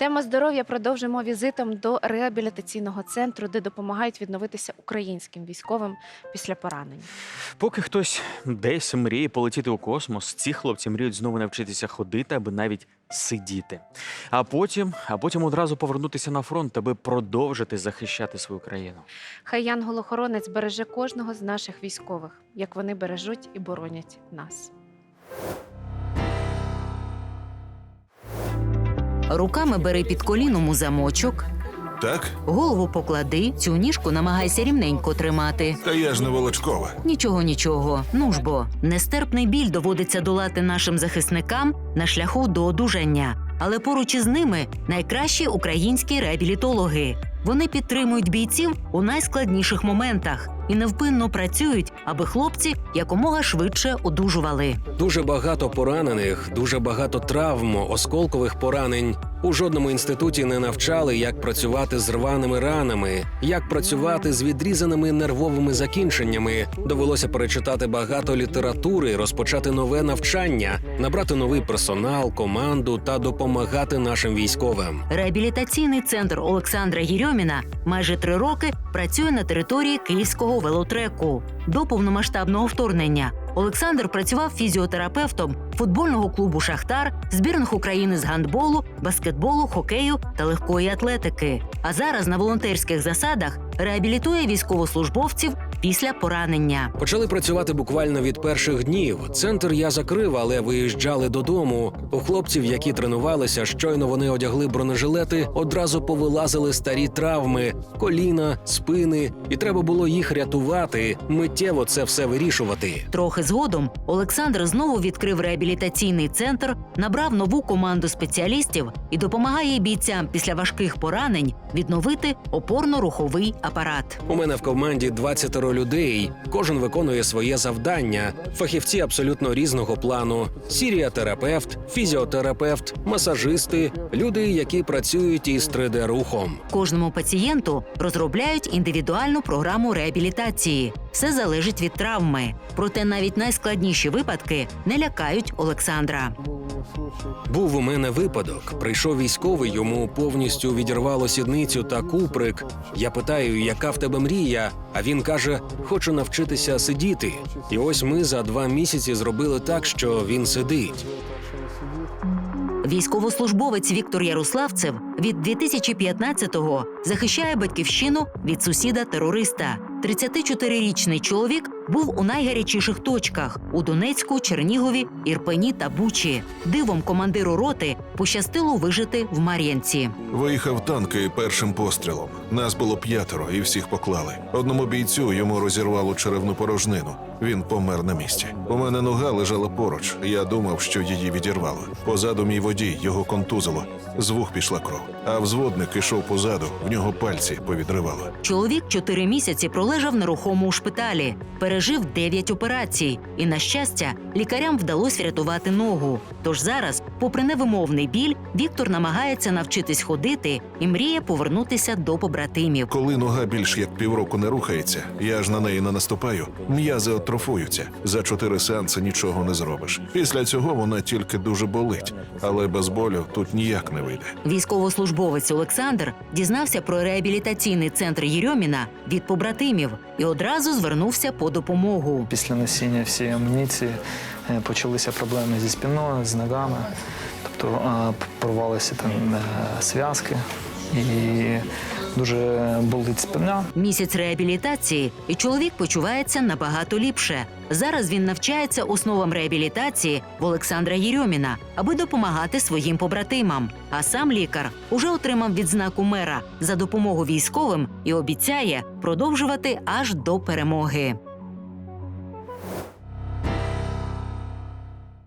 Тема здоров'я продовжимо візитом до реабілітаційного центру, де допомагають відновитися українським військовим після поранень. Поки хтось десь мріє полетіти у космос, ці хлопці мріють знову навчитися ходити, аби навіть сидіти. А потім, а потім одразу повернутися на фронт, аби продовжити захищати свою країну. Хай янгол-охоронець береже кожного з наших військових, як вони бережуть і боронять нас. Руками бери під коліном у замочок, Так? голову поклади, цю ніжку намагайся рівненько тримати. Та я ж не Волочкова. Нічого, нічого. Ну ж бо нестерпний біль доводиться долати нашим захисникам на шляху до одужання. Але поруч із ними найкращі українські реабілітологи. Вони підтримують бійців у найскладніших моментах і невпинно працюють, аби хлопці якомога швидше одужували. Дуже багато поранених, дуже багато травм, осколкових поранень. У жодному інституті не навчали, як працювати з рваними ранами, як працювати з відрізаними нервовими закінченнями. Довелося перечитати багато літератури, розпочати нове навчання, набрати новий персонал, команду та допомагати нашим військовим. Реабілітаційний центр Олександра Єрьоміна майже три роки працює на території київського велотреку. До повномасштабного вторгнення Олександр працював фізіотерапевтом футбольного клубу Шахтар, збірних України з гандболу, баскетболу, хокею та легкої атлетики. А зараз на волонтерських засадах реабілітує військовослужбовців після поранення. Почали працювати буквально від перших днів. Центр я закрив, але виїжджали додому. У хлопців, які тренувалися, щойно вони одягли бронежилети, одразу повилазили старі травми, коліна, спини, і треба було їх рятувати. Миттєво це все вирішувати. Трохи згодом Олександр знову відкрив реабілітаційний центр, набрав нову команду спеціалістів і допомагає бійцям після важких поранень відновити опорно-руховий апарат. У мене в команді 20 людей. Кожен виконує своє завдання. Фахівці абсолютно різного плану: сіріатерапевт, фізіотерапевт, масажисти, люди, які працюють із 3D-рухом. Кожному пацієнту розробляють індивідуальну програму реабілітації. Все залежить від травми. Проте навіть найскладніші випадки не лякають Олександра. Був у мене випадок. Прийшов військовий, йому повністю відірвало сідницю та куприк. Я питаю, яка в тебе мрія? А він каже: хочу навчитися сидіти. І ось ми за два місяці зробили так, що він сидить. Військовослужбовець Віктор Ярославцев від 2015-го захищає батьківщину від сусіда-терориста. 34-річний чоловік був у найгарячіших точках у Донецьку, Чернігові, Ірпені та Бучі. Дивом командиру роти пощастило вижити в Мар'янці. Виїхав танк і першим пострілом. Нас було п'ятеро і всіх поклали. Одному бійцю йому розірвало черевну порожнину. Він помер на місці. У мене нога лежала поруч. Я думав, що її відірвало. Позаду мій водій, його контузило. З вух пішла кров. А взводник ішов позаду, в нього пальці повідривало. Чоловік чотири місяці пролежав нерухомо у шпиталі, пережив дев'ять операцій, і на щастя, лікарям вдалося врятувати ногу. Тож зараз, попри невимовний біль, Віктор намагається навчитись ходити і мріє повернутися до побратимів. Коли нога більш як півроку не рухається, я ж на неї не наступаю. М'язи атрофуються. За чотири сеанси нічого не зробиш. Після цього вона тільки дуже болить, але без болю тут ніяк не вийде. Військовослужбовець Олександр дізнався про реабілітаційний центр Єрьоміна від побратимів і одразу звернувся по допомогу. Після носіння всієї амуніції почалися проблеми зі спиною, з ногами, тобто е, порвалися там е, зв'язки і дуже болить спина. Місяць реабілітації, і чоловік почувається набагато ліпше. Зараз він навчається основам реабілітації в Олександра Єрьоміна, аби допомагати своїм побратимам. А сам лікар уже отримав відзнаку мера за допомогу військовим і обіцяє продовжувати аж до перемоги.